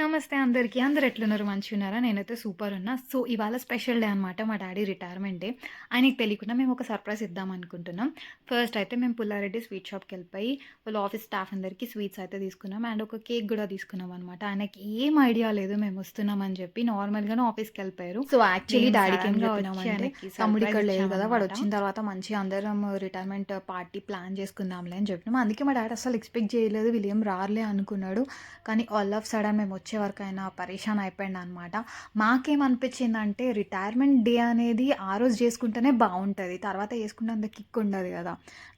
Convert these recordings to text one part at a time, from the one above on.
నమస్తే అందరికీ. అందరు ఎట్లున్నారు? మంచిగా ఉన్నారా నేనైతే సూపర్ ఉన్నా. సో ఇవాళ స్పెషల్ డే అనమాట మా డాడీ రిటైర్మెంట్ డే. ఆయనకి తెలియకుండా మేము ఒక సర్ప్రైజ్ ఇద్దాం అనుకుంటున్నాం. ఫస్ట్ అయితే మేము పుల్లారెడ్డి స్వీట్ షాప్కి వెళ్ళిపోయి వాళ్ళ ఆఫీస్ స్టాఫ్ అందరికీ స్వీట్స్ అయితే తీసుకున్నాం. అండ్ ఒక కేక్ కూడా తీసుకున్నాం అనమాట ఆయనకి ఏం ఐడియా లేదు మేము వస్తున్నాం అని చెప్పి నార్మల్గానే ఆఫీస్కి వెళ్ళిపోయారు. సో యాక్చువల్లీ డాడీకి ఏం చెప్పినామంటే తమ్ముడు ఇక్కడ లేదు కదా వాడు. వచ్చిన తర్వాత మంచిగా అందరం రిటైర్మెంట్ పార్టీ ప్లాన్ చేసుకుందాంలే అని చెప్పినాం. అందుకే మా డాడీ అసలు ఎక్స్పెక్ట్ చేయలేదు వీళ్ళు ఏం రారులే అనుకున్నాడు. కానీ ఆల్ ఆఫ్ సడన్ మేము వచ్చే వరకు ఆయన పరేషాన్ అయిపోయింది అనమాట మాకేమనిపించిందంటే రిటైర్మెంట్ డే అనేది ఆ రోజు చేసుకుంటేనే బాగుంటుంది తర్వాత చేసుకుంటే అంత కిక్ ఉండదు కదా.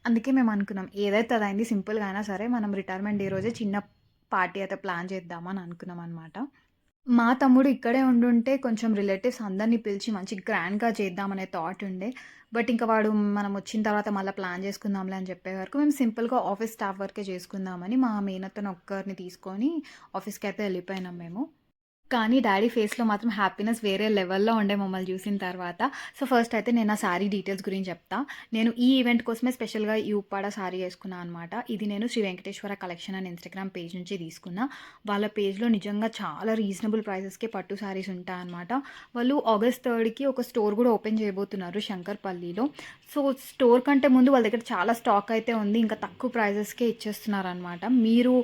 అందుకే మేము అనుకున్నాం ఏదైతే అదైంది సింపుల్గా అయినా సరే మనం రిటైర్మెంట్ డే రోజే చిన్న పార్టీ అయితే ప్లాన్ చేద్దామని అనుకున్నాం అనమాట మా తమ్ముడు ఇక్కడే ఉండుంటే కొంచెం రిలేటివ్స్ అందరినీ పిలిచి మంచి గ్రాండ్గా చేద్దామనే థాట్ ఉండే. బట్ ఇంకా వాడు మనం వచ్చిన తర్వాత మళ్ళీ ప్లాన్ చేసుకుందాంలే అని చెప్పే వరకు మేము సింపుల్గా ఆఫీస్ స్టాఫ్ వర్కే చేసుకుందామని మా మేనత్తను ఒక్కరిని తీసుకొని ఆఫీస్కి అయితే వెళ్ళిపోయినాం మేము. కానీ డాడీ ఫేస్లో మాత్రం హ్యాపీనెస్ వేరే లెవెల్లో ఉండే మమ్మల్ని చూసిన తర్వాత. సో ఫస్ట్ అయితే నేను ఆ శారీ డీటెయిల్స్ గురించి చెప్తా. నేను ఈ ఈవెంట్ కోసమే స్పెషల్గా ఈ ఉప్పాడ శారీ వేసుకున్నాను అనమాట ఇది నేను శ్రీ వెంకటేశ్వర కలెక్షన్ అని ఇన్స్టాగ్రామ్ పేజ్ నుంచి తీసుకున్నా. వాళ్ళ పేజ్లో నిజంగా చాలా రీజనబుల్ ప్రైసెస్కే పట్టు శారీస్ ఉంటాయన్నమాట వాళ్ళు ఆగస్ట్ థర్డ్కి ఒక స్టోర్ కూడా ఓపెన్ చేయబోతున్నారు శంకర్పల్లిలో. సో స్టోర్ కంటే ముందు వాళ్ళ దగ్గర చాలా స్టాక్ అయితే ఉంది. ఇంకా తక్కువ ప్రైజెస్కే ఇచ్చేస్తున్నారు అనమాట మీరు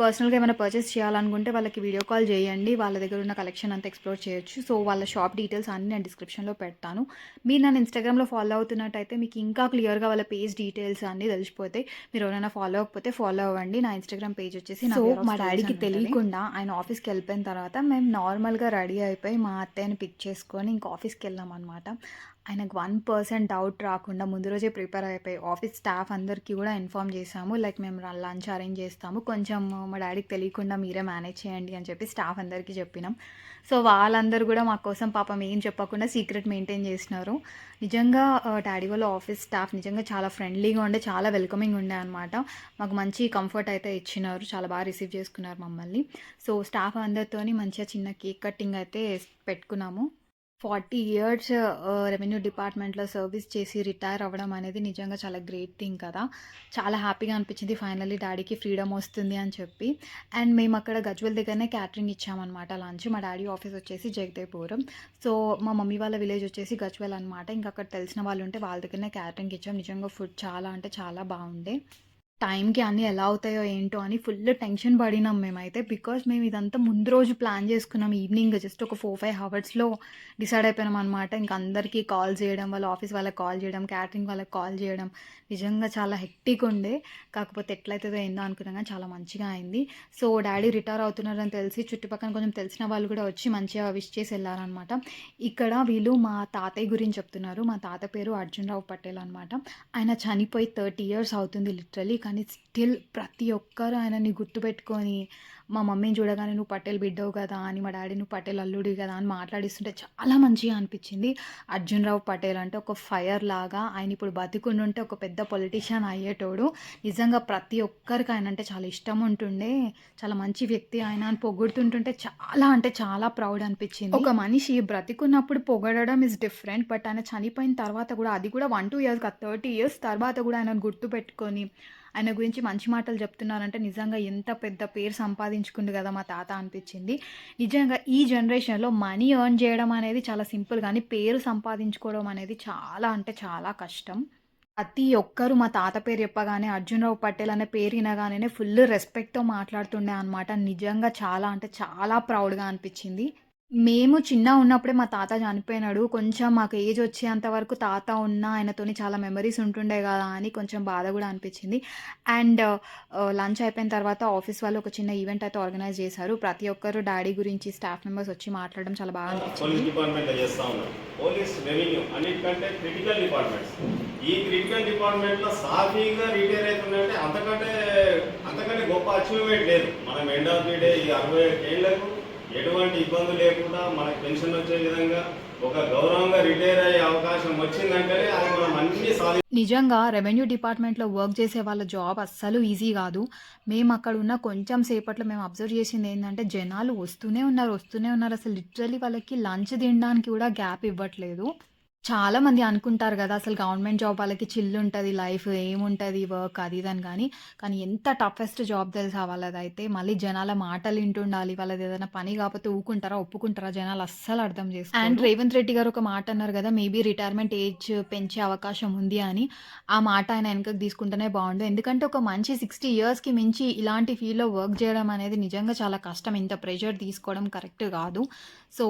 పర్సనల్గా ఏమైనా పర్చేస్ చేయాలనుకుంటే వాళ్ళకి వీడియో కాల్ చేయండి. వాళ్ళ దగ్గర ఉన్న కలెక్షన్ అంతా ఎక్స్ప్లోర్ చేయొచ్చు. సో వాళ్ళ షాప్ డీటెయిల్స్ అన్ని నేను డిస్క్రిప్షన్లో పెడతాను. మీరు నన్ను ఇన్స్టాగ్రామ్లో ఫాలో అవుతున్నట్టయితే మీకు ఇంకా క్లియర్గా వాళ్ళ పేజ్ డీటెయిల్స్ అన్నీ తెలిసిపోతాయి. మీరు ఎవరైనా ఫాలో అవ్వకపోతే ఫాలో అవ్వండి. నా ఇన్స్టాగ్రామ్ పేజ్ వచ్చేసి సో మా డాడీకి కి తెలియకుండా ఆయన ఆఫీస్కి వెళ్ళిపోయిన తర్వాత మేము నార్మల్గా రెడీ అయిపోయి మా అత్తయ్యని పిక్ చేసుకొని ఇంకా ఆఫీస్కి వెళ్ళాం అనమాట ఆయనకు వన్ పర్సెంట్ డౌట్ రాకుండా ముందు రోజే ప్రిపేర్ అయిపోయి ఆఫీస్ స్టాఫ్ అందరికీ కూడా ఇన్ఫామ్ చేసాము లైక్ మేము లంచ్ అరేంజ్ చేస్తాము. కొంచెం మా డాడీకి తెలియకుండా మీరే మేనేజ్ చేయండి అని చెప్పి స్టాఫ్ అందరికీ చెప్పినాం. సో వాళ్ళందరూ కూడా మా కోసం పాపం ఏం చెప్పకుండా సీక్రెట్ మెయింటైన్ చేసినారు. నిజంగా డాడీ వాళ్ళ ఆఫీస్ స్టాఫ్ నిజంగా చాలా ఫ్రెండ్లీగా ఉండే చాలా వెల్కమింగ్ ఉండే అనమాట మాకు మంచి కంఫర్ట్ అయితే ఇచ్చినారు. చాలా బాగా రిసీవ్ చేసుకున్నారు మమ్మల్ని. సో స్టాఫ్ అందరితోని మంచిగా చిన్న కేక్ కటింగ్ అయితే పెట్టుకున్నాము. ఫార్టీ ఇయర్స్ రెవెన్యూ డిపార్ట్మెంట్లో సర్వీస్ చేసి రిటైర్ అవ్వడం అనేది నిజంగా చాలా గ్రేట్ థింగ్ కదా. చాలా హ్యాపీగా అనిపించింది ఫైనల్లీ డాడీకి ఫ్రీడమ్ వస్తుంది అని చెప్పి. అండ్ మేము అక్కడ గజ్వల్ దగ్గరనే క్యాటరింగ్ ఇచ్చామన్నమాట లంచ్. మా డాడీ ఆఫీస్ వచ్చేసి జగదేపురం సో మా మమ్మీ వాళ్ళ విలేజ్ వచ్చేసి గజ్వల్ అనమాట ఇంకా అక్కడ తెలిసిన వాళ్ళు ఉంటే వాళ్ళ దగ్గరనే క్యాటరింగ్ ఇచ్చాం. నిజంగా ఫుడ్ చాలా అంటే చాలా బాగుండే. టైంకి అన్నీ ఎలా అవుతాయో ఏంటో అని ఫుల్ టెన్షన్ పడినాం మేమైతే. బికాజ్ మేము ఇదంతా ముందు రోజు ప్లాన్ చేసుకున్నాం. ఈవినింగ్ జస్ట్ ఒక ఫోర్ ఫైవ్ అవర్స్లో డిసైడ్ అయిపోయినాం అనమాట ఇంకా అందరికీ కాల్ చేయడం వాళ్ళ ఆఫీస్ వాళ్ళకి కాల్ చేయడం క్యాటరింగ్ వాళ్ళకి కాల్ చేయడం నిజంగా చాలా హెక్టిక్ ఉండే. కాకపోతే ఎట్లయితుందో ఏందో అనుకున్నాం కానీ చాలా మంచిగా అయింది. సో డాడీ రిటైర్ అవుతున్నారని తెలిసి చుట్టుపక్కల కొంచెం తెలిసిన వాళ్ళు కూడా వచ్చి మంచిగా విష్ చేసి వెళ్ళారనమాట ఇక్కడ వీళ్ళు మా తాతయ్య గురించి చెప్తున్నారు. మా తాత పేరు అర్జున్ రావు పటేల్ అనమాట ఆయన చనిపోయి థర్టీ ఇయర్స్ అవుతుంది లిటరలీ కానీ స్టిల్ ప్రతి ఒక్కరు ఆయనని గుర్తుపెట్టుకొని మా మమ్మీని చూడగానే నువ్వు పటేల్ బిడ్డవు కదా అని మా డాడీ నువ్వు పటేల్ అల్లుడి కదా అని మాట్లాడిస్తుంటే చాలా మంచిగా అనిపించింది. అర్జున్ రావు పటేల్ అంటే ఒక ఫైర్ లాగా ఆయన ఇప్పుడు బతికుండుంటే ఒక పెద్ద పొలిటీషియన్ అయ్యేటోడు. నిజంగా ప్రతి ఒక్కరికి ఆయన అంటే చాలా ఇష్టం ఉంటుండే. చాలా మంచి వ్యక్తి ఆయన అని పొగుడుతుంటుంటే చాలా అంటే చాలా ప్రౌడ్ అనిపించింది. ఒక మనిషి బ్రతికున్నప్పుడు పొగడడం ఇస్ డిఫరెంట్ బట్ ఆయన చనిపోయిన తర్వాత కూడా అది కూడా one two years thirty years తర్వాత కూడా ఆయన గుర్తు పెట్టుకొని ఆయన గురించి మంచి మాటలు చెప్తున్నారంటే నిజంగా ఎంత పెద్ద పేరు సంపాదించుకుంది కదా మా తాత అనిపించింది. నిజంగా ఈ జనరేషన్లో మనీ ఎర్న్ చేయడం అనేది చాలా సింపుల్ కానీ పేరు సంపాదించుకోవడం అనేది చాలా అంటే చాలా కష్టం. ప్రతి ఒక్కరు మా తాత పేరు చెప్పగానే అర్జున్రావు పటేల్ అనే పేరు వినగానే ఫుల్ రెస్పెక్ట్తో మాట్లాడుతుండే అనమాట నిజంగా చాలా అంటే చాలా ప్రౌడ్గా అనిపించింది. మేము చిన్న ఉన్నప్పుడే మా తాత చనిపోయినాడు. కొంచెం మాకు ఏజ్ వచ్చేంత వరకు తాత ఉన్న ఆయనతోని చాలా మెమరీస్ ఉంటుండే కదా అని కొంచెం బాధ కూడా అనిపించింది. అండ్ లంచ్ అయిపోయిన తర్వాత ఆఫీస్ వాళ్ళు ఒక చిన్న ఈవెంట్ అయితే ఆర్గనైజ్ చేశారు. ప్రతి ఒక్కరు డాడీ గురించి స్టాఫ్ మెంబర్స్ వచ్చి మాట్లాడడం చాలా బాగా అనిపించింది. పోలీస్ డిపార్ట్మెంట్ చేస్తా ఉన్నారు. పోలీస్ రెవెన్యూ అన్నిటికంటే క్రిటికల్ డిపార్ట్మెంట్స్. ఈ క్రిటికల్ డిపార్ట్మెంట్లో సాఫీగా రిటైర్ అవుతుందంటే అంతకంటే అంతకంటే గొప్ప అచీవ్మెంట్ లేదు. మనం ఎండ్ ఆఫ్ ది డే ఈ అరవై ఏళ్ళకు ఎటువంటి ఇబ్బంది లేకుండా మనకు పెన్షన్ వచ్చే విధంగా ఒక గౌరవంగా రిటైర్ అయ్యే అవకాశం వచ్చిందంటేనే అది మనం అన్ని సాధి నిజంగా రెవెన్యూ డిపార్ట్మెంట్లో వర్క్ చేసే వాళ్ళ జాబ్ అస్సలు ఈజీ కాదు. మేము అక్కడ ఉన్న కొంచెం సేపట్లో మేము అబ్జర్వ్ చేసింది ఏంటంటే జనాలు వస్తూనే ఉన్నారు వస్తూనే ఉన్నారు. అసలు లిటరలీ వాళ్ళకి లంచ్ తినడానికి కూడా గ్యాప్ ఇవ్వట్లేదు. చాలామంది అనుకుంటారు కదా అసలు గవర్నమెంట్ జాబ్ వాళ్ళకి చిల్లు ఉంటుంది లైఫ్ ఏముంటుంది వర్క్ అది ఇది అని కానీ ఎంత టఫెస్ట్ జాబ్ తెలుసా వాళ్ళదైతే. మళ్ళీ జనాల మాటలు వాళ్ళది ఏదైనా పని కాకపోతే ఊకుంటారా? ఒప్పుకుంటారా? జనాలు అస్సలు అర్థం చేస్తారు అండ్ రేవంత్ రెడ్డి గారు ఒక మాట అన్నారు కదా మేబీ రిటైర్మెంట్ ఏజ్ పెంచే అవకాశం ఉంది అని. ఆ మాట ఆయన వెనకకి తీసుకుంటేనే బాగుండు ఎందుకంటే ఒక మంచి సిక్స్టీ ఇయర్స్‌కి మించి ఇలాంటి ఫీల్డ్‌లో వర్క్ చేయడం అనేది నిజంగా చాలా కష్టం. ఇంత ప్రెషర్ తీసుకోవడం కరెక్ట్ కాదు సో,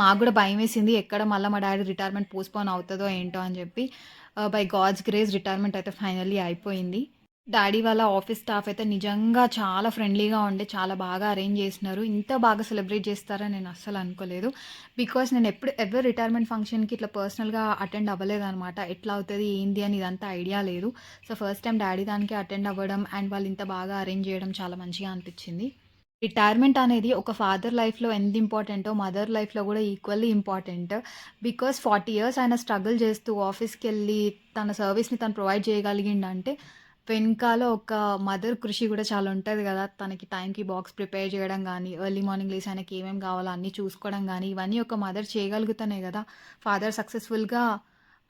మాకు కూడా భయం వేసింది ఎక్కడ మళ్ళీ మా డాడీ రిటైర్మెంట్ పోస్ట్‌పోన్ అవుతుందో ఏంటో అని చెప్పి బై గాడ్స్ గ్రేస్ రిటైర్మెంట్ అయితే ఫైనల్లీ అయిపోయింది. డాడీ వాళ్ళ ఆఫీస్ స్టాఫ్ అయితే నిజంగా చాలా ఫ్రెండ్లీగా ఉండే చాలా బాగా అరేంజ్ చేసినారు. ఇంత బాగా సెలబ్రేట్ చేస్తారని నేను అస్సలు అనుకోలేదు. బికాస్ నేను ఎప్పుడు ఎవరు రిటైర్మెంట్ ఫంక్షన్‌కి ఇట్లా పర్సనల్‌గా అటెండ్ అవ్వలేదనమాట. ఎట్లా అవుతుంది ఏంది? అని ఇదంతా ఐడియా లేదు. సో, ఫస్ట్ టైం డాడీ దానికి అటెండ్ అవ్వడం అండ్ వాళ్ళు ఇంత బాగా అరేంజ్ చేయడం చాలా మంచిగా అనిపించింది రిటైర్మెంట్ అనేది ఒక ఫాదర్ లైఫ్‌లో ఎంత ఇంపార్టెంటో మదర్ లైఫ్‌లో కూడా equally important. Because forty years ఆయన స్ట్రగుల్ చేస్తూ ఆఫీస్కి వెళ్ళి తన సర్వీస్‌ని తను ప్రొవైడ్ చేయగలిగిండంటే వెనకాల ఒక మదర్ కృషి కూడా చాలా ఉంటుంది కదా తనకి టైంకి బాక్స్ ప్రిపేర్ చేయడం కానీ ఎర్లీ మార్నింగ్ లేసి ఆయనకి ఏమేమి కావాలో అన్నీ చూసుకోవడం కానీ ఇవన్నీ ఒక మదర్ చేయగలుగుతానే కదా ఫాదర్ సక్సెస్‌ఫుల్‌గా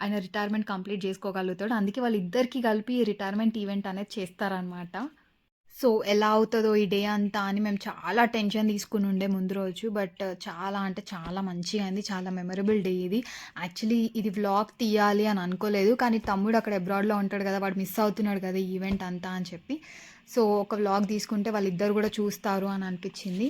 ఆయన రిటైర్మెంట్ కంప్లీట్ చేసుకోగలుగుతాడు. అందుకే వాళ్ళిద్దరికీ కలిపి రిటైర్మెంట్ ఈవెంట్ అనేది చేస్తారనమాట. సో, ఎలా అవుతుందో ఈ డే అంతా అని మేము చాలా టెన్షన్ తీసుకుని ఉండే ముందు రోజు. బట్ చాలా అంటే చాలా మంచిగా అయింది. చాలా మెమరబుల్ డే ఇది. యాక్చువల్లీ ఇది వ్లాగ్ తీయాలి అని అనుకోలేదు. కానీ తమ్ముడు అక్కడ అబ్రాడ్‌లో ఉంటాడు కదా వాడు మిస్ అవుతున్నాడు కదా ఈవెంట్ అంతా అని చెప్పి. సో, ఒక వ్లాగ్ తీసుకుంటే వాళ్ళిద్దరు కూడా చూస్తారు అని అనిపించింది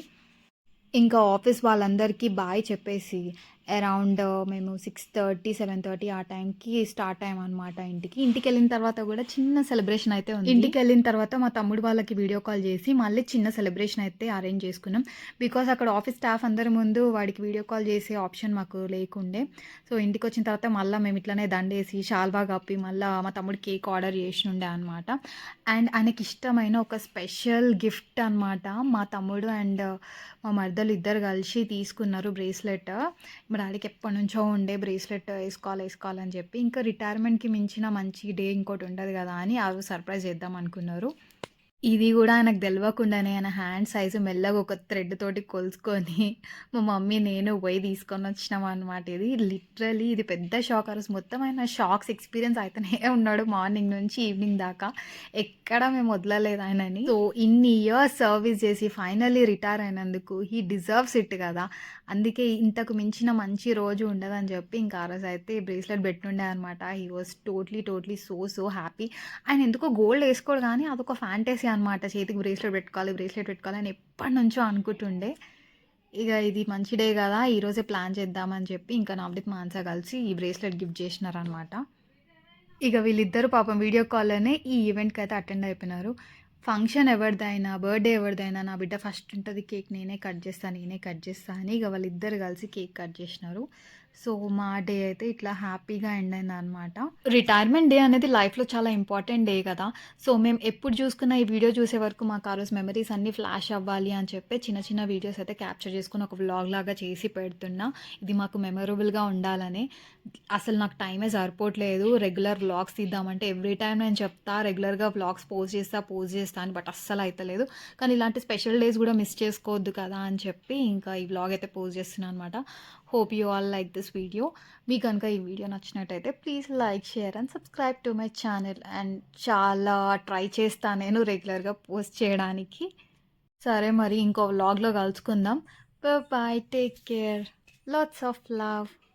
ఇంకా ఆఫీస్ వాళ్ళందరికీ బాయ్ చెప్పేసి అరౌండ్ మేము 6:30, 7:30 ఆ టైంకి స్టార్ట్ అయ్యామనమాట ఇంటికి. ఇంటికెళ్ళిన తర్వాత కూడా చిన్న సెలబ్రేషన్ అయితే ఉంది. ఇంటికెళ్ళిన తర్వాత మా తమ్ముడు వాళ్ళకి వీడియో కాల్ చేసి మళ్ళీ చిన్న సెలబ్రేషన్ అయితే అరేంజ్ చేసుకున్నాం. బికాస్ అక్కడ ఆఫీస్ స్టాఫ్ అందరి ముందు వాడికి వీడియో కాల్ చేసే ఆప్షన్ మాకు లేకుండే. సో, ఇంటికి వచ్చిన తర్వాత మళ్ళీ మేము ఇట్లనే దండేసి షాల్వా కప్పి మళ్ళీ మా తమ్ముడు కేక్ ఆర్డర్ చేసి ఉండే అనమాట. అండ్ ఆయనకి ఇష్టమైన ఒక స్పెషల్ గిఫ్ట్ అనమాట. మా తమ్ముడు అండ్ మా మరదలు ఇద్దరు కలిసి తీసుకున్నారు బ్రేస్లెట్. మా ఎప్పటి నుంచో ఉండే బ్రేస్లెట్ వేసుకోవాలి వేసుకోవాలని చెప్పి. ఇంకా రిటైర్మెంట్‌కి మించిన మంచి డే ఇంకోటి ఉండదు కదా అని అవి సర్ప్రైజ్ చేద్దాం అనుకున్నారు. ఇది కూడా ఆయనకు తెలియకుండానే ఆయన హ్యాండ్ సైజు మెల్లగా ఒక థ్రెడ్ తోటి కొలుసుకొని మా మమ్మీ, నేను పోయి తీసుకొని వచ్చినాం అనమాట ఇది. లిటరలీ ఇది పెద్ద షాక్ అరస్ మొత్తం ఆయన షాక్స్ ఎక్స్‌పీరియన్స్ అయితేనే ఉన్నాడు మార్నింగ్ నుంచి ఈవినింగ్ దాకా. ఎక్కడ మేము వదలలేదు ఆయనని. సో, ఇన్ని ఇయర్స్ సర్వీస్ చేసి ఫైనల్లీ రిటైర్ అయినందుకు హీ డిజర్వ్స్ ఇట్ కదా అందుకే ఇంతకు మించిన మంచి రోజు ఉండదని చెప్పి ఇంకా ఆ అయితే బ్రేస్లెట్ పెట్టుండే అనమాట. He was totally, totally so, so happy. ఆయన ఎందుకో గోల్డ్ వేసుకోడు కానీ అదొక ఫ్యాంటసీ అనమాట. చేతికి బ్రేస్లెట్ పెట్టుకోవాలి, బ్రేస్లెట్ పెట్టుకోవాలి అని ఎప్పటి నుంచో అనుకుంటుండే. ఇక ఇది మంచి డే కదా ఈరోజే ప్లాన్ చేద్దాం అని చెప్పి ఇంకా నవదీప్, మాన్సా కలిసి ఈ బ్రేస్లెట్ గిఫ్ట్ చేసినారనమాట. ఇక వీళ్ళిద్దరూ పాపం వీడియో కాల్‌లోనే ఈ ఈవెంట్కి అయితే అటెండ్ అయిపోయినారు. ఫంక్షన్ ఎవరిదైనా, బర్త్‌డే ఎవరిదైనా నా బిడ్డ ఫస్ట్ ఉంటుంది కేక్ నేనే కట్ చేస్తాను నేనే కట్ చేస్తాను అని ఇక వాళ్ళిద్దరు కలిసి కేక్ కట్ చేసినారు. సో, మా డే అయితే ఇట్లా హ్యాపీగా ఎండ్ అయింది అనమాట రిటైర్మెంట్ డే అనేది లైఫ్‌లో చాలా ఇంపార్టెంట్ డే కదా సో, మేము ఎప్పుడు చూసుకున్న ఈ వీడియో చూసే వరకు మాకు ఆ రోజు మెమరీస్ అన్నీ ఫ్లాష్ అవ్వాలి అని చెప్పి చిన్న, చిన్న వీడియోస్ అయితే క్యాప్చర్ చేసుకుని ఒక వ్లాగ్ లాగా చేసి పెడుతున్నా. ఇది మాకు మెమొరబుల్గా ఉండాలని. అసలు నాకు టైమే సరిపోవట్లేదు. రెగ్యులర్ వ్లాగ్స్ తీద్దామంటే ఎవ్రీ టైం నేను చెప్తా రెగ్యులర్‌గా వ్లాగ్స్ పోస్ట్ చేస్తా, పోస్ట్ చేస్తా అని. బట్ అస్సలు అయితలేదు. కానీ ఇలాంటి స్పెషల్ డేస్ కూడా మిస్ చేసుకోవద్దు కదా! అని చెప్పి ఇంకా ఈ వ్లాగ్ అయితే పోస్ట్ చేస్తున్నాను అనమాట. Hope you all like this video. మీకు కనుక ఈ వీడియో నచ్చినట్టయితే please like, share and subscribe to my channel. And చాలా ట్రై చేస్తాను నేను రెగ్యులర్‌గా పోస్ట్ చేయడానికి. సరే మరి ఇంకో వ్లాగ్‌లో కలుసుకుందాం. Bye take care. Lots of love.